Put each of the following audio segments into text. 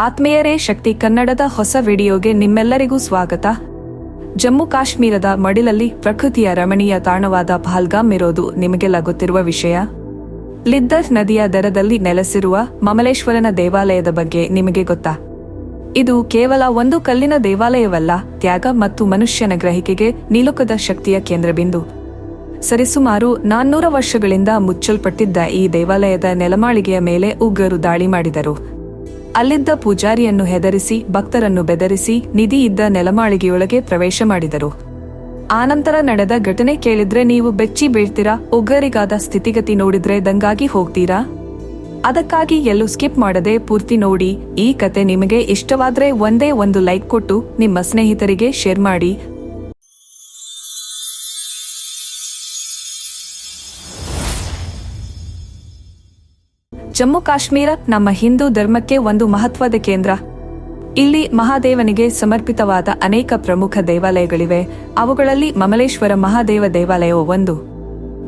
ಆತ್ಮೀಯರೇ ಶಕ್ತಿ ಕನ್ನಡದ ಹೊಸ ವಿಡಿಯೋಗೆ ನಿಮ್ಮೆಲ್ಲರಿಗೂ ಸ್ವಾಗತ. ಜಮ್ಮು ಕಾಶ್ಮೀರದ ಮಡಿಲಲ್ಲಿ ಪ್ರಕೃತಿಯ ರಮಣೀಯ ತಾಣವಾದ ಪಹಲ್ಗಾಮ್ ಇರೋದು ನಿಮಗೆಲ್ಲ ಗೊತ್ತಿರುವ ವಿಷಯ. ಲಿದ್ದರ್ ನದಿಯ ದರದಲ್ಲಿ ನೆಲೆಸಿರುವ ಮಮಲೇಶ್ವರನ ದೇವಾಲಯದ ಬಗ್ಗೆ ನಿಮಗೆ ಗೊತ್ತಾ? ಇದು ಕೇವಲ ಒಂದು ಕಲ್ಲಿನ ದೇವಾಲಯವಲ್ಲ, ತ್ಯಾಗ ಮತ್ತು ಮನುಷ್ಯನ ಗ್ರಹಿಕೆಗೆ ನಿಲುಕದ ಶಕ್ತಿಯ ಕೇಂದ್ರಬಿಂದು. ಸರಿಸುಮಾರು ನಾನ್ನೂರ ವರ್ಷಗಳಿಂದ ಮುಚ್ಚಲ್ಪಟ್ಟಿದ್ದ ಈ ದೇವಾಲಯದ ನೆಲಮಾಳಿಗೆಯ ಮೇಲೆ ಉಗ್ರರು ದಾಳಿ ಮಾಡಿದರು. ಅಲ್ಲಿದ್ದ ಪೂಜಾರಿಯನ್ನು ಹೆದರಿಸಿ, ಭಕ್ತರನ್ನು ಬೆದರಿಸಿ ನಿಧಿ ಇದ್ದ ನೆಲಮಾಳಿಗೆಯೊಳಗೆ ಪ್ರವೇಶ ಮಾಡಿದರು. ಆನಂತರ ನಡೆದ ಘಟನೆ ಕೇಳಿದ್ರೆ ನೀವು ಬೆಚ್ಚಿ ಬೀಳ್ತೀರಾ, ಉಗ್ರರಿಗಾದ ಸ್ಥಿತಿಗತಿ ನೋಡಿದ್ರೆ ದಂಗಾಗಿ ಹೋಗ್ತೀರಾ? ಅದಕ್ಕಾಗಿ ಎಲ್ಲೂ ಸ್ಕಿಪ್ ಮಾಡದೆ ಪೂರ್ತಿ ನೋಡಿ, ಈ ಕತೆ ನಿಮಗೆ ಇಷ್ಟವಾದ್ರೆ ಒಂದೇ ಒಂದು ಲೈಕ್ ಕೊಟ್ಟು, ನಿಮ್ಮ ಸ್ನೇಹಿತರಿಗೆ ಶೇರ್ ಮಾಡಿ ಜಮ್ಮು ಕಾಶ್ಮೀರ ನಮ್ಮ ಹಿಂದೂ ಧರ್ಮಕ್ಕೆ ಒಂದು ಮಹತ್ವದ ಕೇಂದ್ರ. ಇಲ್ಲಿ ಮಹಾದೇವನಿಗೆ ಸಮರ್ಪಿತವಾದ ಅನೇಕ ಪ್ರಮುಖ ದೇವಾಲಯಗಳಿವೆ. ಅವುಗಳಲ್ಲಿ ಮಮಲೇಶ್ವರ ಮಹಾದೇವ ದೇವಾಲಯವು ಒಂದು.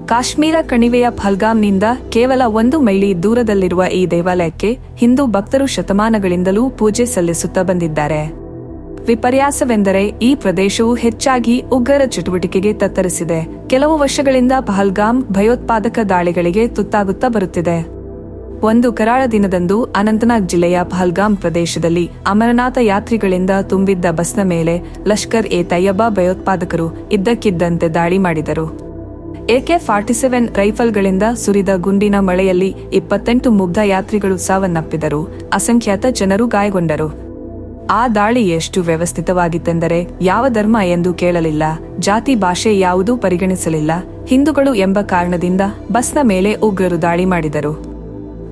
ಕಾಶ್ಮೀರ ಕಣಿವೆಯ ಫಲ್ಗಾಮ್ನಿಂದ ಕೇವಲ ಒಂದು ಮೈಲಿ ದೂರದಲ್ಲಿರುವ ಈ ದೇವಾಲಯಕ್ಕೆ ಹಿಂದೂ ಭಕ್ತರು ಶತಮಾನಗಳಿಂದಲೂ ಪೂಜೆ ಸಲ್ಲಿಸುತ್ತಾ ಬಂದಿದ್ದಾರೆ. ವಿಪರ್ಯಾಸವೆಂದರೆ ಈ ಪ್ರದೇಶವು ಹೆಚ್ಚಾಗಿ ಉಗ್ರರ ಚಟುವಟಿಕೆಗೆ ತತ್ತರಿಸಿದೆ. ಕೆಲವು ವರ್ಷಗಳಿಂದ ಪಹಲ್ಗಾಮ್ ಭಯೋತ್ಪಾದಕ ದಾಳಿಗಳಿಗೆ ತುತ್ತಾಗುತ್ತಾ ಬರುತ್ತಿದೆ. ಒಂದು ಕರಾಳ ದಿನದಂದು ಅನಂತನಾಗ್ ಜಿಲ್ಲೆಯ ಪಹಲ್ಗಾಮ್ ಪ್ರದೇಶದಲ್ಲಿ ಅಮರನಾಥ ಯಾತ್ರಿಗಳಿಂದ ತುಂಬಿದ್ದ ಬಸ್ನ ಮೇಲೆ ಲಷ್ಕರ್ ಎ ತಯ್ಯಬಾ ಭಯೋತ್ಪಾದಕರು ಇದ್ದಕ್ಕಿದ್ದಂತೆ ದಾಳಿ ಮಾಡಿದರು. ಎಕೆ ಫಾರ್ಟಿ ಸೆವೆನ್ ರೈಫಲ್ಗಳಿಂದ ಸುರಿದ ಗುಂಡಿನ ಮಳೆಯಲ್ಲಿ ಇಪ್ಪತ್ತೆಂಟು ಮುಗ್ಧ ಯಾತ್ರಿಗಳು ಸಾವನ್ನಪ್ಪಿದರು, ಅಸಂಖ್ಯಾತ ಜನರು ಗಾಯಗೊಂಡರು. ಆ ದಾಳಿ ಎಷ್ಟು ವ್ಯವಸ್ಥಿತವಾಗಿತ್ತೆಂದರೆ ಯಾವ ಧರ್ಮ ಎಂದು ಕೇಳಲಿಲ್ಲ, ಜಾತಿ ಭಾಷೆ ಯಾವುದೂ ಪರಿಗಣಿಸಲಿಲ್ಲ, ಹಿಂದೂಗಳು ಎಂಬ ಕಾರಣದಿಂದ ಬಸ್ನ ಮೇಲೆ ಉಗ್ರರು ದಾಳಿ ಮಾಡಿದರು.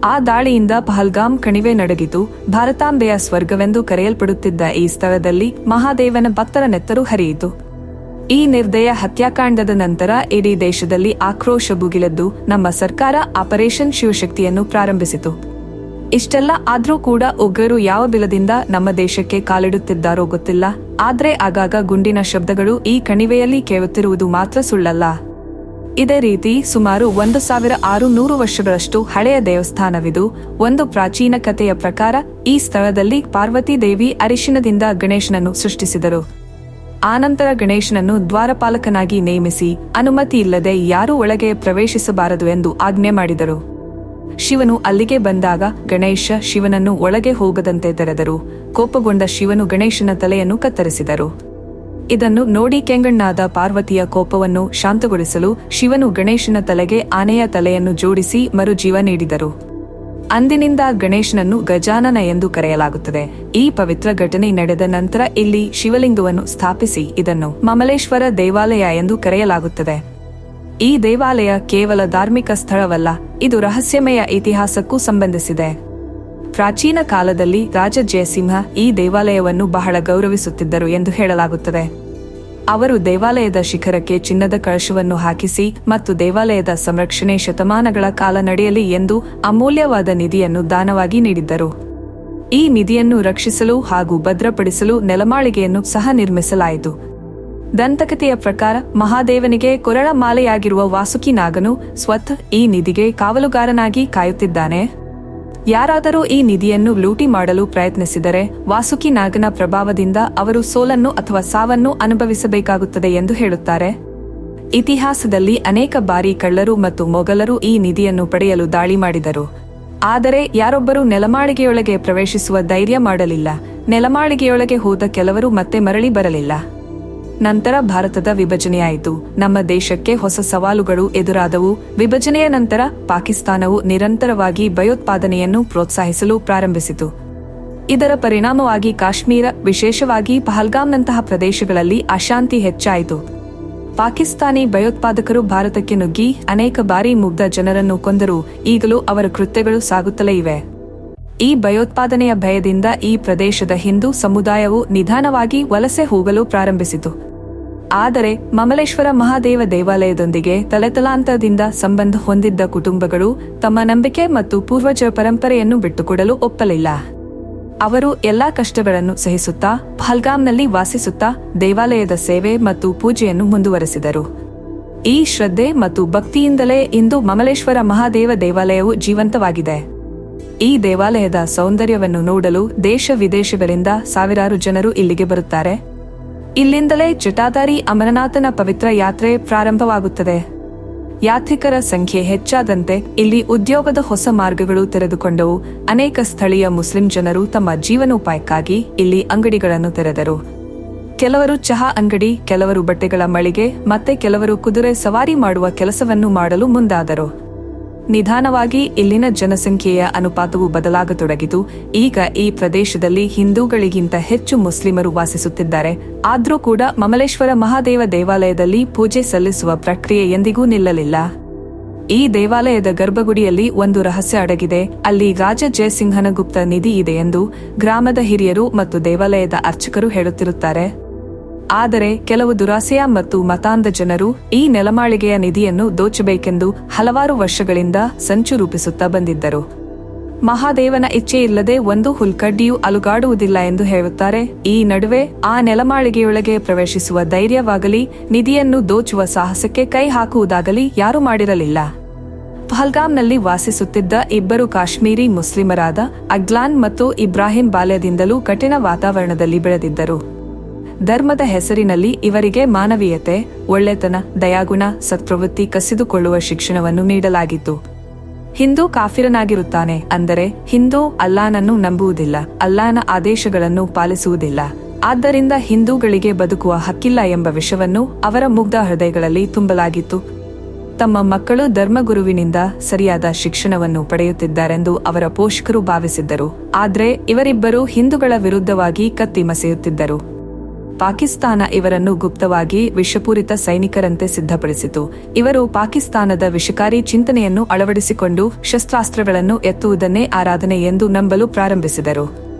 ಆ ದಾಳಿಯಿಂದ ಪಹಲ್ಗಾಮ್ ಕಣಿವೆ ನಡಗಿತು ಭಾರತಾಂಬೆಯ ಸ್ವರ್ಗವೆಂದು ಕರೆಯಲ್ಪಡುತ್ತಿದ್ದ ಈ ಸ್ಥಳದಲ್ಲಿ ಮಹಾದೇವನ ಭಕ್ತರ ನೆತ್ತರು ಹರಿಯಿತು. ಈ ನಿರ್ದಯ ಹತ್ಯಾಕಾಂಡದ ನಂತರ ಇಡೀ ದೇಶದಲ್ಲಿ ಆಕ್ರೋಶ ಭುಗಿಲೆದ್ದು ನಮ್ಮ ಸರ್ಕಾರ ಆಪರೇಷನ್ ಶಿವಶಕ್ತಿಯನ್ನು ಪ್ರಾರಂಭಿಸಿತು. ಇಷ್ಟೆಲ್ಲ ಆದ್ರೂ ಕೂಡ ಉಗ್ರರು ಯಾವ ಬಿಲದಿಂದ ನಮ್ಮ ದೇಶಕ್ಕೆ ಕಾಲಿಡುತ್ತಿದ್ದಾರೋ ಗೊತ್ತಿಲ್ಲ. ಆದ್ರೆ ಆಗಾಗ ಗುಂಡಿನ ಶಬ್ದಗಳು ಈ ಕಣಿವೆಯಲ್ಲಿ ಕೇಳುತ್ತಿರುವುದು ಮಾತ್ರ ಸುಳ್ಳಲ್ಲ. ಇದೇ ರೀತಿ ಸುಮಾರು ಒಂದು ಸಾವಿರ ಆರು ನೂರು ವರ್ಷಗಳಷ್ಟು ಹಳೆಯ ದೇವಸ್ಥಾನವಿದು. ಒಂದು ಪ್ರಾಚೀನ ಕಥೆಯ ಪ್ರಕಾರ ಈ ಸ್ಥಳದಲ್ಲಿ ಪಾರ್ವತಿ ದೇವಿ ಅರಿಶಿನದಿಂದ ಗಣೇಶನನ್ನು ಸೃಷ್ಟಿಸಿದರು. ಆನಂತರ ಗಣೇಶನನ್ನು ದ್ವಾರಪಾಲಕನಾಗಿ ನೇಮಿಸಿ ಅನುಮತಿ ಇಲ್ಲದೆ ಯಾರೂ ಒಳಗೆ ಪ್ರವೇಶಿಸಬಾರದು ಎಂದು ಆಜ್ಞೆ ಮಾಡಿದರು. ಶಿವನು ಅಲ್ಲಿಗೆ ಬಂದಾಗ ಗಣೇಶ ಶಿವನನ್ನು ಒಳಗೆ ಹೋಗದಂತೆ ತೆರೆದರು. ಕೋಪಗೊಂಡ ಶಿವನು ಗಣೇಶನ ತಲೆಯನ್ನು ಕತ್ತರಿಸಿದರು. ಇದನ್ನು ನೋಡಿ ಕೆಂಗಣ್ಣಾದ ಪಾರ್ವತಿಯ ಕೋಪವನ್ನು ಶಾಂತಗೊಳಿಸಲು ಶಿವನು ಗಣೇಶನ ತಲೆಗೆ ಆನೆಯ ತಲೆಯನ್ನು ಜೋಡಿಸಿ ಮರುಜೀವ ನೀಡಿದರು. ಅಂದಿನಿಂದ ಗಣೇಶನನ್ನು ಗಜಾನನ ಎಂದು ಕರೆಯಲಾಗುತ್ತದೆ. ಈ ಪವಿತ್ರ ಘಟನೆ ನಡೆದ ನಂತರ ಇಲ್ಲಿ ಶಿವಲಿಂಗವನ್ನು ಸ್ಥಾಪಿಸಿ ಇದನ್ನು ಮಮಲೇಶ್ವರ ದೇವಾಲಯ ಎಂದು ಕರೆಯಲಾಗುತ್ತದೆ. ಈ ದೇವಾಲಯ ಕೇವಲ ಧಾರ್ಮಿಕ ಸ್ಥಳವಲ್ಲ, ಇದು ರಹಸ್ಯಮಯ ಇತಿಹಾಸಕ್ಕೂ ಸಂಬಂಧಿಸಿದೆ. ಪ್ರಾಚೀನ ಕಾಲದಲ್ಲಿ ರಾಜ ಜಯಸಿಂಹ ಈ ದೇವಾಲಯವನ್ನು ಬಹಳ ಗೌರವಿಸುತ್ತಿದ್ದರು ಎಂದು ಹೇಳಲಾಗುತ್ತದೆ. ಅವರು ದೇವಾಲಯದ ಶಿಖರಕ್ಕೆ ಚಿನ್ನದ ಕಳಶವನ್ನು ಹಾಕಿಸಿ ಮತ್ತು ದೇವಾಲಯದ ಸಂರಕ್ಷಣೆ ಶತಮಾನಗಳ ಕಾಲ ನಡೆಯಲಿ ಎಂದು ಅಮೂಲ್ಯವಾದ ನಿಧಿಯನ್ನು ದಾನವಾಗಿ ನೀಡಿದ್ದರು. ಈ ನಿಧಿಯನ್ನು ರಕ್ಷಿಸಲು ಹಾಗೂ ಭದ್ರಪಡಿಸಲು ನೆಲಮಾಳಿಗೆಯನ್ನು ಸಹ ನಿರ್ಮಿಸಲಾಯಿತು. ದಂತಕಥೆಯ ಪ್ರಕಾರ ಮಹಾದೇವನಿಗೆ ಕೊರಳ ಮಾಲೆಯಾಗಿರುವ ವಾಸುಕಿ ನಾಗನು ಸ್ವತ್ ಈ ನಿಧಿಗೆ ಕಾವಲುಗಾರನಾಗಿ ಕಾಯುತ್ತಿದ್ದಾನೆ. ಯಾರಾದರೂ ಈ ನಿಧಿಯನ್ನು ಲೂಟಿ ಮಾಡಲು ಪ್ರಯತ್ನಿಸಿದರೆ ವಾಸುಕಿ ನಾಗನ ಪ್ರಭಾವದಿಂದ ಅವರು ಸೋಲನ್ನು ಅಥವಾ ಸಾವನ್ನು ಅನುಭವಿಸಬೇಕಾಗುತ್ತದೆ ಎಂದು ಹೇಳುತ್ತಾರೆ. ಇತಿಹಾಸದಲ್ಲಿ ಅನೇಕ ಬಾರಿ ಕಳ್ಳರು ಮತ್ತು ಮೊಘಲರು ಈ ನಿಧಿಯನ್ನು ಪಡೆಯಲು ದಾಳಿ ಮಾಡಿದರು. ಆದರೆ ಯಾರೊಬ್ಬರೂ ನೆಲಮಾಳಿಗೆಯೊಳಗೆ ಪ್ರವೇಶಿಸುವ ಧೈರ್ಯ ಮಾಡಲಿಲ್ಲ. ನೆಲಮಾಳಿಗೆಯೊಳಗೆ ಹೋದ ಕೆಲವರು ಮತ್ತೆ ಮರಳಿ ಬರಲಿಲ್ಲ. ನಂತರ ಭಾರತದ ವಿಭಜನೆಯಾಯಿತು. ನಮ್ಮ ದೇಶಕ್ಕೆ ಹೊಸ ಸವಾಲುಗಳು ಎದುರಾದವು. ವಿಭಜನೆಯ ನಂತರ ಪಾಕಿಸ್ತಾನವು ನಿರಂತರವಾಗಿ ಭಯೋತ್ಪಾದನೆಯನ್ನು ಪ್ರೋತ್ಸಾಹಿಸಲು ಪ್ರಾರಂಭಿಸಿತು. ಇದರ ಪರಿಣಾಮವಾಗಿ ಕಾಶ್ಮೀರ, ವಿಶೇಷವಾಗಿ ಪಹಲ್ಗಾಮ್ನಂತಹ ಪ್ರದೇಶಗಳಲ್ಲಿ ಅಶಾಂತಿ ಹೆಚ್ಚಾಯಿತು. ಪಾಕಿಸ್ತಾನಿ ಭಯೋತ್ಪಾದಕರು ಭಾರತಕ್ಕೆ ನುಗ್ಗಿ ಅನೇಕ ಬಾರಿ ಮುಗ್ಧ ಜನರನ್ನು ಕೊಂದರು. ಈಗಲೂ ಅವರ ಕೃತ್ಯಗಳು ಸಾಗುತ್ತಲೇ ಇವೆ. ಈ ಭಯೋತ್ಪಾದನೆಯ ಭಯದಿಂದ ಈ ಪ್ರದೇಶದ ಹಿಂದೂ ಸಮುದಾಯವು ನಿಧಾನವಾಗಿ ವಲಸೆ ಹೋಗಲು ಪ್ರಾರಂಭಿಸಿತು. ಆದರೆ ಮಮಲೇಶ್ವರ ಮಹಾದೇವ ದೇವಾಲಯದೊಂದಿಗೆ ತಲೆತಲಾಂತರದಿಂದ ಸಂಬಂಧ ಹೊಂದಿದ್ದ ಕುಟುಂಬಗಳು ತಮ್ಮ ನಂಬಿಕೆ ಮತ್ತು ಪೂರ್ವಜ ಪರಂಪರೆಯನ್ನು ಬಿಟ್ಟುಕೊಡಲು ಒಪ್ಪಲಿಲ್ಲ. ಅವರು ಎಲ್ಲಾ ಕಷ್ಟಗಳನ್ನು ಸಹಿಸುತ್ತಾ ಫಲ್ಗಾಂನಲ್ಲಿ ವಾಸಿಸುತ್ತಾ ದೇವಾಲಯದ ಸೇವೆ ಮತ್ತು ಪೂಜೆಯನ್ನು ಮುಂದುವರೆಸಿದರು. ಈ ಶ್ರದ್ಧೆ ಮತ್ತು ಭಕ್ತಿಯಿಂದಲೇ ಇಂದು ಮಮಲೇಶ್ವರ ಮಹಾದೇವ ದೇವಾಲಯವು ಜೀವಂತವಾಗಿದೆ. ಈ ದೇವಾಲಯದ ಸೌಂದರ್ಯವನ್ನು ನೋಡಲು ದೇಶ ವಿದೇಶಗಳಿಂದ ಸಾವಿರಾರು ಜನರು ಇಲ್ಲಿಗೆ ಬರುತ್ತಾರೆ. ಇಲ್ಲಿಂದಲೇ ಜಟಾಧಾರಿ ಅಮರನಾಥನ ಪವಿತ್ರ ಯಾತ್ರೆ ಪ್ರಾರಂಭವಾಗುತ್ತದೆ. ಯಾತ್ರಿಕರ ಸಂಖ್ಯೆ ಹೆಚ್ಚಾದಂತೆ ಇಲ್ಲಿ ಉದ್ಯೋಗದ ಹೊಸ ಮಾರ್ಗಗಳು ತೆರೆದುಕೊಂಡವು. ಅನೇಕ ಸ್ಥಳೀಯ ಮುಸ್ಲಿಂ ಜನರು ತಮ್ಮ ಜೀವನೋಪಾಯಕ್ಕಾಗಿ ಇಲ್ಲಿ ಅಂಗಡಿಗಳನ್ನು ತೆರೆದರು. ಕೆಲವರು ಚಹಾ ಅಂಗಡಿ, ಕೆಲವರು ಬಟ್ಟೆಗಳ ಮಳಿಗೆ, ಮತ್ತೆ ಕೆಲವರು ಕುದುರೆ ಸವಾರಿ ಮಾಡುವ ಕೆಲಸವನ್ನು ಮಾಡಲು ಮುಂದಾದರು. ನಿಧಾನವಾಗಿ ಇಲ್ಲಿನ ಜನಸಂಖ್ಯೆಯ ಅನುಪಾತವು ಬದಲಾಗತೊಡಗಿತು. ಈಗ ಈ ಪ್ರದೇಶದಲ್ಲಿ ಹಿಂದೂಗಳಿಗಿಂತ ಹೆಚ್ಚು ಮುಸ್ಲಿಮರು ವಾಸಿಸುತ್ತಿದ್ದಾರೆ. ಆದರೂ ಕೂಡ ಮಮಲೇಶ್ವರ ಮಹಾದೇವ ದೇವಾಲಯದಲ್ಲಿ ಪೂಜೆ ಸಲ್ಲಿಸುವ ಪ್ರಕ್ರಿಯೆ ಎಂದಿಗೂ ನಿಲ್ಲಲಿಲ್ಲ. ಈ ದೇವಾಲಯದ ಗರ್ಭಗುಡಿಯಲ್ಲಿ ಒಂದು ರಹಸ್ಯ ಅಡಗಿದೆ. ಅಲ್ಲಿ ರಾಜ ಜಯಸಿಂಹನಗುಪ್ತ ನಿಧಿ ಇದೆ ಎಂದು ಗ್ರಾಮದ ಹಿರಿಯರು ಮತ್ತು ದೇವಾಲಯದ ಅರ್ಚಕರು ಹೇಳುತ್ತಿರುತ್ತಾರೆ. ಆದರೆ ಕೆಲವು ದುರಾಸೆಯ ಮತ್ತು ಮತಾಂಧ ಜನರು ಈ ನೆಲಮಾಳಿಗೆಯ ನಿಧಿಯನ್ನು ದೋಚಬೇಕೆಂದು ಹಲವಾರು ವರ್ಷಗಳಿಂದ ಸಂಚು ರೂಪಿಸುತ್ತಾ ಬಂದಿದ್ದರು. ಮಹಾದೇವನ ಇಚ್ಛೆಯಿಲ್ಲದೆ ಒಂದು ಹುಲ್ಕಡ್ಡಿಯೂ ಅಲುಗಾಡುವುದಿಲ್ಲ ಎಂದು ಹೇಳುತ್ತಾರೆ. ಈ ನಡುವೆ ಆ ನೆಲಮಾಳಿಗೆಯೊಳಗೆ ಪ್ರವೇಶಿಸುವ ಧೈರ್ಯವಾಗಲಿ, ನಿಧಿಯನ್ನು ದೋಚುವ ಸಾಹಸಕ್ಕೆ ಕೈ ಹಾಕುವುದಾಗಲಿ ಯಾರೂ ಮಾಡಿರಲಿಲ್ಲ. ಪಹಲ್ಗಾಮ್ನಲ್ಲಿ ವಾಸಿಸುತ್ತಿದ್ದ ಇಬ್ಬರು ಕಾಶ್ಮೀರಿ ಮುಸ್ಲಿಮರಾದ ಅಗ್ಲಾನ್ ಮತ್ತು ಇಬ್ರಾಹಿಂ ಬಾಲ್ಯದಿಂದಲೂ ಕಠಿಣ ವಾತಾವರಣದಲ್ಲಿ ಬೆಳೆದಿದ್ದರು. ಧರ್ಮದ ಹೆಸರಿನಲ್ಲಿ ಇವರಿಗೆ ಮಾನವೀಯತೆ, ಒಳ್ಳೆತನ, ದಯಾಗುಣ, ಸತ್ಪ್ರವೃತ್ತಿ ಕಸಿದುಕೊಳ್ಳುವ ಶಿಕ್ಷಣವನ್ನು ನೀಡಲಾಗಿತ್ತು. ಹಿಂದೂ ಕಾಫಿರನಾಗಿರುತ್ತಾನೆ ಅಂದರೆ ಹಿಂದೂ ಅಲ್ಲಾನನ್ನು ನಂಬುವುದಿಲ್ಲ, ಅಲ್ಲಾನ ಆದೇಶಗಳನ್ನು ಪಾಲಿಸುವುದಿಲ್ಲ. ಆದ್ದರಿಂದ ಹಿಂದೂಗಳಿಗೆ ಬದುಕುವ ಹಕ್ಕಿಲ್ಲ ಎಂಬ ವಿಷವನ್ನು ಅವರ ಮುಗ್ಧ ಹೃದಯಗಳಲ್ಲಿ ತುಂಬಲಾಗಿತ್ತು. ತಮ್ಮ ಮಕ್ಕಳು ಧರ್ಮಗುರುವಿನಿಂದ ಸರಿಯಾದ ಶಿಕ್ಷಣವನ್ನು ಪಡೆಯುತ್ತಿದ್ದಾರೆಂದು ಅವರ ಪೋಷಕರು ಭಾವಿಸಿದ್ದರು. ಆದರೆ ಇವರಿಬ್ಬರು ಹಿಂದೂಗಳ ವಿರುದ್ಧವಾಗಿ ಕತ್ತಿ ಮಸೆಯುತ್ತಿದ್ದರು. ಪಾಕಿಸ್ತಾನ ಇವರನ್ನು ಗುಪ್ತವಾಗಿ ವಿಷಪೂರಿತ ಸೈನಿಕರಂತೆ ಸಿದ್ಧಪಡಿಸಿತು. ಇವರು ಪಾಕಿಸ್ತಾನದ ವಿಷಕಾರಿ ಚಿಂತನೆಯನ್ನು ಅಳವಡಿಸಿಕೊಂಡು ಶಸ್ತ್ರಾಸ್ತ್ರಗಳನ್ನು ಎತ್ತುವುದನ್ನೇ ಆರಾಧನೆ ಎಂದು ನಂಬಲು ಪ್ರಾರಂಭಿಸಿದರು.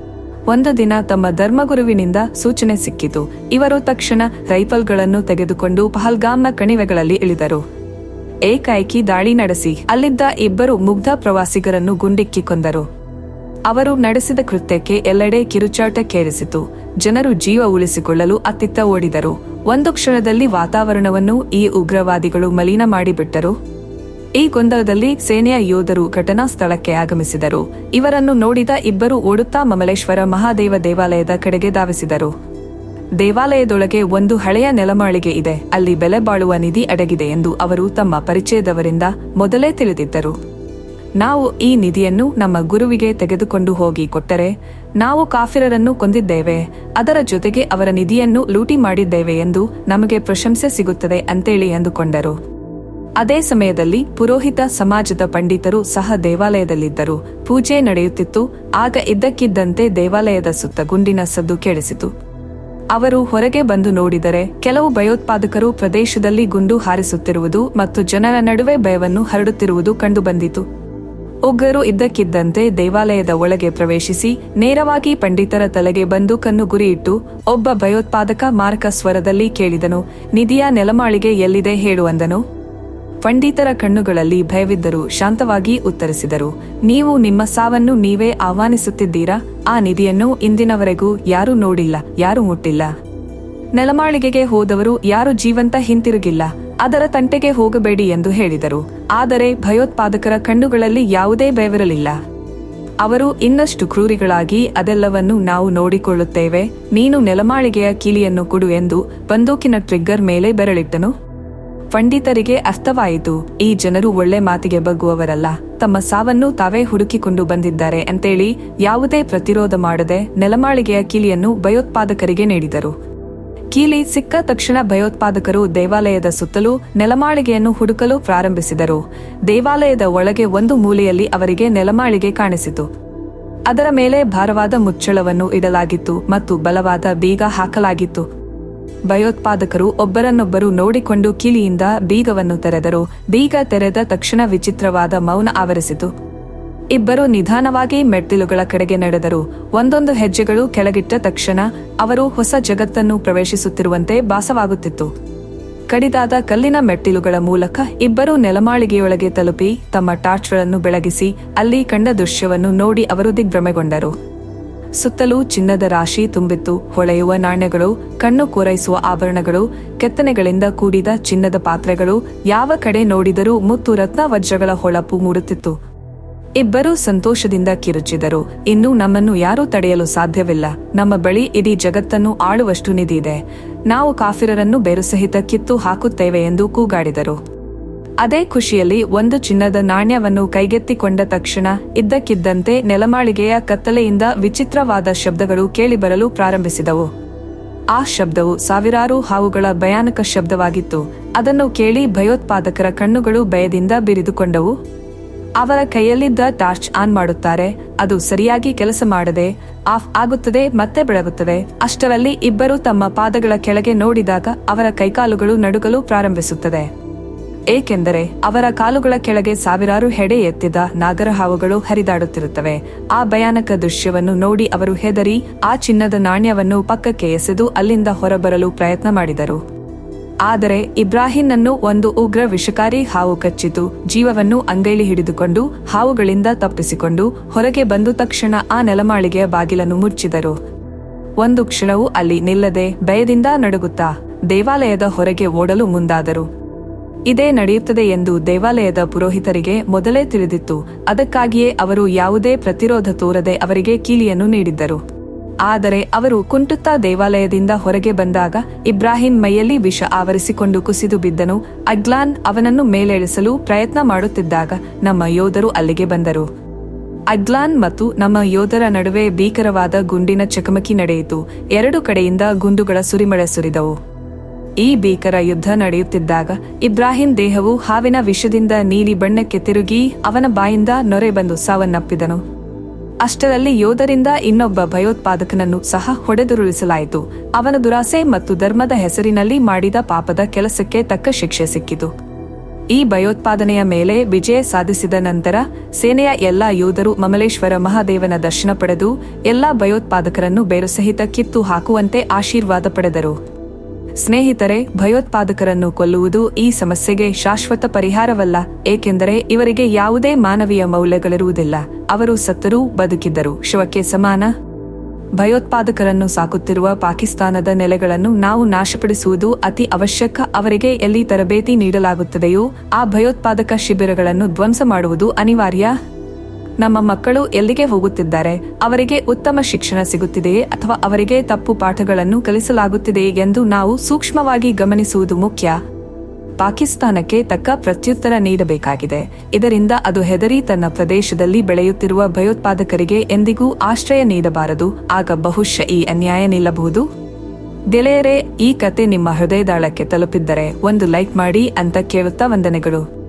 ಒಂದು ದಿನ ತಮ್ಮ ಧರ್ಮಗುರುವಿನಿಂದ ಸೂಚನೆ ಸಿಕ್ಕಿತು. ಇವರು ತಕ್ಷಣ ರೈಫಲ್ಗಳನ್ನು ತೆಗೆದುಕೊಂಡು ಪಹಲ್ಗಾಮ್ನ ಕಣಿವೆಗಳಲ್ಲಿ ಇಳಿದರು. ಏಕಾಏಕಿ ದಾಳಿ ನಡೆಸಿ, ಅಲ್ಲಿದ್ದ ಇಬ್ಬರು ಮುಗ್ಧ ಪ್ರವಾಸಿಗರನ್ನು ಗುಂಡಿಕ್ಕಿ ಕೊಂದರು. ಅವರು ನಡೆಸಿದ ಕೃತ್ಯಕ್ಕೆ ಎಲ್ಲೆಡೆ ಕಿರುಚಾಟ ಕೇರಿಸಿತು. ಜನರು ಜೀವ ಉಳಿಸಿಕೊಳ್ಳಲು ಅತ್ತಿತ್ತ ಓಡಿದರು. ಒಂದು ಕ್ಷಣದಲ್ಲಿ ವಾತಾವರಣವನ್ನು ಈ ಉಗ್ರವಾದಿಗಳು ಮಲಿನ ಮಾಡಿಬಿಟ್ಟರು. ಈ ಗೊಂದಲದಲ್ಲಿ ಸೇನೆಯ ಯೋಧರು ಘಟನಾ ಸ್ಥಳಕ್ಕೆ ಆಗಮಿಸಿದರು. ಇವರನ್ನು ನೋಡಿದ ಇಬ್ಬರು ಓಡುತ್ತಾ ಮಮಲೇಶ್ವರ ಮಹಾದೇವ ದೇವಾಲಯದ ಕಡೆಗೆ ಧಾವಿಸಿದರು. ದೇವಾಲಯದೊಳಗೆ ಒಂದು ಹಳೆಯ ನೆಲಮಾಳಿಗೆ ಇದೆ. ಅಲ್ಲಿ ಬೆಲೆ ಬಾಳುವ ನಿಧಿ ಅಡಗಿದೆ ಎಂದು ಅವರು ತಮ್ಮ ಪರಿಚಯದವರಿಂದ ಮೊದಲೇ ತಿಳಿದಿದ್ದರು. ನಾವು ಈ ನಿಧಿಯನ್ನು ನಮ್ಮ ಗುರುವಿಗೆ ತೆಗೆದುಕೊಂಡು ಹೋಗಿ ಕೊಟ್ಟರೆ ನಾವು ಕಾಫಿರರನ್ನು ಕೊಂದಿದ್ದೇವೆ. ಅದರ ಜೊತೆಗೆ ಅವರ ನಿಧಿಯನ್ನು ಲೂಟಿ ಮಾಡಿದ್ದೇವೆ ಎಂದು ನಮಗೆ ಪ್ರಶಂಸೆ ಸಿಗುತ್ತದೆ ಅಂತೇಳಿ ಎಂದುಕೊಂಡರು ಅದೇ ಸಮಯದಲ್ಲಿ ಪುರೋಹಿತ ಸಮಾಜದ ಪಂಡಿತರು ಸಹ ದೇವಾಲಯದಲ್ಲಿದ್ದರು. ಪೂಜೆ ನಡೆಯುತ್ತಿತ್ತು. ಆಗ ಇದ್ದಕ್ಕಿದ್ದಂತೆ ದೇವಾಲಯದ ಸುತ್ತ ಗುಂಡಿನ ಸದ್ದು ಕೇಳಿಸಿತು. ಅವರು ಹೊರಗೆ ಬಂದು ನೋಡಿದರೆ ಕೆಲವು ಭಯೋತ್ಪಾದಕರು ಪ್ರದೇಶದಲ್ಲಿ ಗುಂಡು ಹಾರಿಸುತ್ತಿರುವುದು ಮತ್ತು ಜನರ ನಡುವೆ ಭಯವನ್ನು ಹರಡುತ್ತಿರುವುದು ಕಂಡುಬಂದಿತು. ಉಗ್ರರು ಇದ್ದಕ್ಕಿದ್ದಂತೆ ದೇವಾಲಯದ ಒಳಗೆ ಪ್ರವೇಶಿಸಿ ನೇರವಾಗಿ ಪಂಡಿತರ ತಲೆಗೆ ಬಂದೂಕನ್ನು ಗುರಿಯಿಟ್ಟು ಒಬ್ಬ ಭಯೋತ್ಪಾದಕ ಮಾರಕ ಸ್ವರದಲ್ಲಿ ಕೇಳಿದನು, ನಿಧಿಯ ನೆಲಮಾಳಿಗೆ ಎಲ್ಲಿದೆ ಹೇಳುವಂದನು ಪಂಡಿತರ ಕಣ್ಣುಗಳಲ್ಲಿ ಭಯವಿದ್ದರೂ ಶಾಂತವಾಗಿ ಉತ್ತರಿಸಿದರು, ನೀವು ನಿಮ್ಮ ಸಾವನ್ನು ನೀವೇ ಆಹ್ವಾನಿಸುತ್ತಿದ್ದೀರಾ? ಆ ನಿಧಿಯನ್ನು ಇಂದಿನವರೆಗೂ ಯಾರೂ ನೋಡಿಲ್ಲ, ಯಾರೂ ಮುಟ್ಟಿಲ್ಲ. ನೆಲಮಾಳಿಗೆಗೆ ಹೋದವರು ಯಾರು ಜೀವಂತ ಹಿಂತಿರುಗಿಲ್ಲ ಅದರ ತಂಟೆಗೆ ಹೋಗಬೇಡಿ ಎಂದು ಹೇಳಿದರು. ಆದರೆ ಭಯೋತ್ಪಾದಕರ ಕಣ್ಣುಗಳಲ್ಲಿ ಯಾವುದೇ ಬೆವರಲಿಲ್ಲ. ಅವರು ಇನ್ನಷ್ಟು ಕ್ರೂರಿಗಳಾಗಿ ಅದೆಲ್ಲವನ್ನು ನಾವು ನೋಡಿಕೊಳ್ಳುತ್ತೇವೆ. ನೀನು ನೆಲಮಾಳಿಗೆಯ ಕೀಲಿಯನ್ನು ಕೊಡು ಎಂದು ಬಂದೂಕಿನ ಟ್ರಿಗ್ಗರ್ ಮೇಲೆ ಬೆರಳಿಟ್ಟನು. ಪಂಡಿತರಿಗೆ ಅಸ್ತವಾಯಿತು ಈ ಜನರು ಒಳ್ಳೆ ಮಾತಿಗೆ ಬಗ್ಗುವವರಲ್ಲ. ತಮ್ಮ ಸಾವನ್ನು ತಾವೇ ಹುಡುಕಿಕೊಂಡು ಬಂದಿದ್ದಾರೆ ಅಂತೇಳಿ ಯಾವುದೇ ಪ್ರತಿರೋಧ ಮಾಡದೆ ನೆಲಮಾಳಿಗೆಯ ಕೀಲಿಯನ್ನು ಭಯೋತ್ಪಾದಕರಿಗೆ ನೀಡಿದರು. ಕೀಲಿ ಸಿಕ್ಕ ತಕ್ಷಣ ಭಯೋತ್ಪಾದಕರು ದೇವಾಲಯದ ಸುತ್ತಲೂ ನೆಲಮಾಳಿಗೆಯನ್ನು ಹುಡುಕಲು ಪ್ರಾರಂಭಿಸಿದರು. ದೇವಾಲಯದ ಒಳಗೆ ಒಂದು ಮೂಲೆಯಲ್ಲಿ ಅವರಿಗೆ ನೆಲಮಾಳಿಗೆ ಕಾಣಿಸಿತು. ಅದರ ಮೇಲೆ ಭಾರವಾದ ಮುಚ್ಚಳವನ್ನು ಇಡಲಾಗಿತ್ತು ಮತ್ತು ಬಲವಾದ ಬೀಗ ಹಾಕಲಾಗಿತ್ತು. ಭಯೋತ್ಪಾದಕರು ಒಬ್ಬರನ್ನೊಬ್ಬರು ನೋಡಿಕೊಂಡು ಕೀಲಿಯಿಂದ ಬೀಗವನ್ನು ತೆರೆದರು. ಬೀಗ ತೆರೆದ ತಕ್ಷಣ ವಿಚಿತ್ರವಾದ ಮೌನ ಆವರಿಸಿತು. ಇಬ್ಬರು ನಿಧಾನವಾಗಿ ಮೆಟ್ಟಿಲುಗಳ ಕಡೆಗೆ ನಡೆದರು. ಒಂದೊಂದು ಹೆಜ್ಜೆಗಳು ಕೆಳಗಿಟ್ಟ ತಕ್ಷಣ ಅವರು ಹೊಸ ಜಗತ್ತನ್ನು ಪ್ರವೇಶಿಸುತ್ತಿರುವಂತೆ ಭಾಸವಾಗುತ್ತಿತ್ತು. ಕಡಿದಾದ ಕಲ್ಲಿನ ಮೆಟ್ಟಿಲುಗಳ ಮೂಲಕ ಇಬ್ಬರು ನೆಲಮಾಳಿಗೆಯೊಳಗೆ ತಲುಪಿ ತಮ್ಮ ಟಾರ್ಚ್ಗಳನ್ನು ಬೆಳಗಿಸಿ ಅಲ್ಲಿ ಕಂಡ ದೃಶ್ಯವನ್ನು ನೋಡಿ ಅವರು ದಿಗ್ಭ್ರಮೆಗೊಂಡರು. ಸುತ್ತಲೂ ಚಿನ್ನದ ರಾಶಿ ತುಂಬಿತ್ತು. ಹೊಳೆಯುವ ನಾಣ್ಯಗಳು, ಕಣ್ಣು ಕೋರೈಸುವ ಆಭರಣಗಳು, ಕೆತ್ತನೆಗಳಿಂದ ಕೂಡಿದ ಚಿನ್ನದ ಪಾತ್ರೆಗಳು ಯಾವ ಕಡೆ ನೋಡಿದರೂ ಮುತ್ತು ರತ್ನ ವಜ್ರಗಳ ಹೊಳಪು ಮೂಡುತ್ತಿತ್ತು. ಇಬ್ಬರೂ ಸಂತೋಷದಿಂದ ಕಿರುಚಿದರು. ಇನ್ನು ನಮ್ಮನ್ನು ಯಾರೂ ತಡೆಯಲು ಸಾಧ್ಯವಿಲ್ಲ. ನಮ್ಮ ಬಳಿ ಇಡೀ ಜಗತ್ತನ್ನು ಆಳುವಷ್ಟು ನಿಧಿ ಇದೆ. ನಾವು ಕಾಫಿರರನ್ನು ಬೇರುಸಹಿತ ಕಿತ್ತು ಹಾಕುತ್ತೇವೆ ಎಂದು ಕೂಗಾಡಿದರು. ಅದೇ ಖುಷಿಯಲ್ಲಿ ಒಂದು ಚಿನ್ನದ ನಾಣ್ಯವನ್ನು ಕೈಗೆತ್ತಿಕೊಂಡ ತಕ್ಷಣ ಇದ್ದಕ್ಕಿದ್ದಂತೆ ನೆಲಮಾಳಿಗೆಯ ಕತ್ತಲೆಯಿಂದ ವಿಚಿತ್ರವಾದ ಶಬ್ದಗಳು ಕೇಳಿಬರಲು ಪ್ರಾರಂಭಿಸಿದವು. ಆ ಶಬ್ದವು ಸಾವಿರಾರು ಹಾವುಗಳ ಭಯಾನಕ ಶಬ್ದವಾಗಿತ್ತು. ಅದನ್ನು ಕೇಳಿ ಭಯೋತ್ಪಾದಕರ ಕಣ್ಣುಗಳು ಭಯದಿಂದ ಬಿರಿದುಕೊಂಡವು. ಅವರ ಕೈಯಲ್ಲಿದ್ದ ಟಾರ್ಚ್ ಆನ್ ಮಾಡುತ್ತಾರೆ. ಅದು ಸರಿಯಾಗಿ ಕೆಲಸ ಮಾಡದೆ, ಆಫ್ ಆಗುತ್ತದೆ ಮತ್ತೆ ಬೆಳಗುತ್ತದೆ. ಅಷ್ಟರಲ್ಲಿ ಇಬ್ಬರು ತಮ್ಮ ಪಾದಗಳ ಕೆಳಗೆ ನೋಡಿದಾಗ ಅವರ ಕೈಕಾಲುಗಳು ನಡುಗಲು ಪ್ರಾರಂಭಿಸುತ್ತದೆ. ಏಕೆಂದರೆ ಅವರ ಕಾಲುಗಳ ಕೆಳಗೆ ಸಾವಿರಾರು ಹೆಡೆ ಎತ್ತಿದ ನಾಗರಹಾವುಗಳು ಹರಿದಾಡುತ್ತಿರುತ್ತವೆ. ಆ ಭಯಾನಕ ದೃಶ್ಯವನ್ನು ನೋಡಿ ಅವರು ಹೆದರಿ, ಆ ಚಿನ್ನದ ನಾಣ್ಯವನ್ನು ಪಕ್ಕಕ್ಕೆ ಎಸೆದು ಅಲ್ಲಿಂದ ಹೊರಬರಲು ಪ್ರಯತ್ನ ಮಾಡಿದರು. ಆದರೆ ಇಬ್ರಾಹಿಂನನ್ನು ಒಂದು ಉಗ್ರ ವಿಷಕಾರಿ ಹಾವು ಕಚ್ಚಿತು. ಜೀವವನ್ನು ಅಂಗೈಲಿ ಹಿಡಿದುಕೊಂಡು ಹಾವುಗಳಿಂದ ತಪ್ಪಿಸಿಕೊಂಡು ಹೊರಗೆ ಬಂದು ತಕ್ಷಣ ಆ ನೆಲಮಾಳಿಗೆಯ ಬಾಗಿಲನ್ನು ಮುಚ್ಚಿದರು. ಒಂದು ಕ್ಷಣವೂ ಅಲ್ಲಿ ನಿಲ್ಲದೆ ಭಯದಿಂದ ನಡುಗುತ್ತಾ ದೇವಾಲಯದ ಹೊರಗೆ ಓಡಲು ಮುಂದಾದರು. ಇದೇ ನಡೆಯುತ್ತದೆ ಎಂದು ದೇವಾಲಯದ ಪುರೋಹಿತರಿಗೆ ಮೊದಲೇ ತಿಳಿದಿತ್ತು. ಅದಕ್ಕಾಗಿಯೇ ಅವರು ಯಾವುದೇ ಪ್ರತಿರೋಧ ತೋರದೆ ಅವರಿಗೆ ಕೀಲಿಯನ್ನು ನೀಡಿದ್ದರು. ಆದರೆ ಅವರು ಕುಂಟುತ್ತಾ ದೇವಾಲಯದಿಂದ ಹೊರಗೆ ಬಂದಾಗ ಇಬ್ರಾಹಿಂ ಮೈಯಲ್ಲಿ ವಿಷ ಆವರಿಸಿಕೊಂಡು ಕುಸಿದು ಬಿದ್ದನು. ಅಗ್ಲಾನ್ ಅವನನ್ನು ಮೇಲೆಳಿಸಲು ಪ್ರಯತ್ನ ಮಾಡುತ್ತಿದ್ದಾಗ ನಮ್ಮ ಯೋಧರು ಅಲ್ಲಿಗೆ ಬಂದರು. ಅಗ್ಲಾನ್ ಮತ್ತು ನಮ್ಮ ಯೋಧರ ನಡುವೆ ಭೀಕರವಾದ ಗುಂಡಿನ ಚಕಮಕಿ ನಡೆಯಿತು. ಎರಡು ಕಡೆಯಿಂದ ಗುಂಡುಗಳ ಸುರಿಮಳೆ ಸುರಿದವು. ಈ ಭೀಕರ ಯುದ್ಧ ನಡೆಯುತ್ತಿದ್ದಾಗ ಇಬ್ರಾಹಿಂ ದೇಹವು ಹಾವಿನ ವಿಷದಿಂದ ನೀಲಿ ಬಣ್ಣಕ್ಕೆ ತಿರುಗಿ ಅವನ ಬಾಯಿಂದ ನೊರೆ ಬಂದು ಸಾವನ್ನಪ್ಪಿದನು. ಅಷ್ಟರಲ್ಲಿ ಯೋಧರಿಂದ ಇನ್ನೊಬ್ಬ ಭಯೋತ್ಪಾದಕನನ್ನು ಸಹ ಹೊಡೆದುರುಳಿಸಲಾಯಿತು. ಅವನ ದುರಾಸೆ ಮತ್ತು ಧರ್ಮದ ಹೆಸರಿನಲ್ಲಿ ಮಾಡಿದ ಪಾಪದ ಕೆಲಸಕ್ಕೆ ತಕ್ಕ ಶಿಕ್ಷೆ ಸಿಕ್ಕಿತು. ಈ ಭಯೋತ್ಪಾದನೆಯ ಮೇಲೆ ವಿಜಯ ಸಾಧಿಸಿದ ನಂತರ ಸೇನೆಯ ಎಲ್ಲಾ ಯೋಧರು ಮಮಲೇಶ್ವರ ಮಹಾದೇವನ ದರ್ಶನ ಪಡೆದು ಎಲ್ಲಾ ಭಯೋತ್ಪಾದಕರನ್ನು ಬೇರುಸಹಿತ ಕಿತ್ತು ಹಾಕುವಂತೆ ಆಶೀರ್ವಾದ ಪಡೆದರು. ಸ್ನೇಹಿತರೆ, ಭಯೋತ್ಪಾದಕರನ್ನು ಕೊಲ್ಲುವುದು ಈ ಸಮಸ್ಯೆಗೆ ಶಾಶ್ವತ ಪರಿಹಾರವಲ್ಲ, ಏಕೆಂದರೆ ಇವರಿಗೆ ಯಾವುದೇ ಮಾನವೀಯ ಮೌಲ್ಯಗಳಿರುವುದಿಲ್ಲ. ಅವರು ಸತ್ತರೂ ಬದುಕಿದ್ದರು. ಶಿವಕ್ಕೆ ಸಮಾನ. ಭಯೋತ್ಪಾದಕರನ್ನು ಸಾಕುತ್ತಿರುವ ಪಾಕಿಸ್ತಾನದ ನೆಲೆಗಳನ್ನು ನಾವು ನಾಶಪಡಿಸುವುದು ಅತಿ ಅವಶ್ಯಕ. ಅವರಿಗೆ ಎಲ್ಲಿ ತರಬೇತಿ ನೀಡಲಾಗುತ್ತದೆಯೋ, ಆ ಭಯೋತ್ಪಾದಕ ಶಿಬಿರಗಳನ್ನು ಧ್ವಂಸ ಮಾಡುವುದು ಅನಿವಾರ್ಯ. ನಮ್ಮ ಮಕ್ಕಳು ಎಲ್ಲಿಗೆ ಹೋಗುತ್ತಿದ್ದಾರೆ? ಅವರಿಗೆ ಉತ್ತಮ ಶಿಕ್ಷಣ ಸಿಗುತ್ತಿದೆಯೇ ಅಥವಾ ಅವರಿಗೆ ತಪ್ಪು ಪಾಠಗಳನ್ನು ಕಲಿಸಲಾಗುತ್ತಿದೆಯೇ ಎಂದು ನಾವು ಸೂಕ್ಷ್ಮವಾಗಿ ಗಮನಿಸುವುದು ಮುಖ್ಯ. ಪಾಕಿಸ್ತಾನಕ್ಕೆ ತಕ್ಕ ಪ್ರತ್ಯುತ್ತರ ನೀಡಬೇಕಾಗಿದೆ. ಇದರಿಂದ ಅದು ಹೆದರಿ ತನ್ನ ಪ್ರದೇಶದಲ್ಲಿ ಬೆಳೆಯುತ್ತಿರುವ ಭಯೋತ್ಪಾದಕರಿಗೆ ಎಂದಿಗೂ ಆಶ್ರಯ ನೀಡಬಾರದು. ಆಗ ಬಹುಶಃ ಈ ಅನ್ಯಾಯ ನಿಲ್ಲಬಹುದು. ಗೆಳೆಯರೇ, ಈ ಕತೆ ನಿಮ್ಮ ಹೃದಯದಾಳಕ್ಕೆ ತಲುಪಿದ್ದರೆ ಒಂದು ಲೈಕ್ ಮಾಡಿ ಅಂತ ಕೇಳುತ್ತಾ ವಂದನೆಗಳು.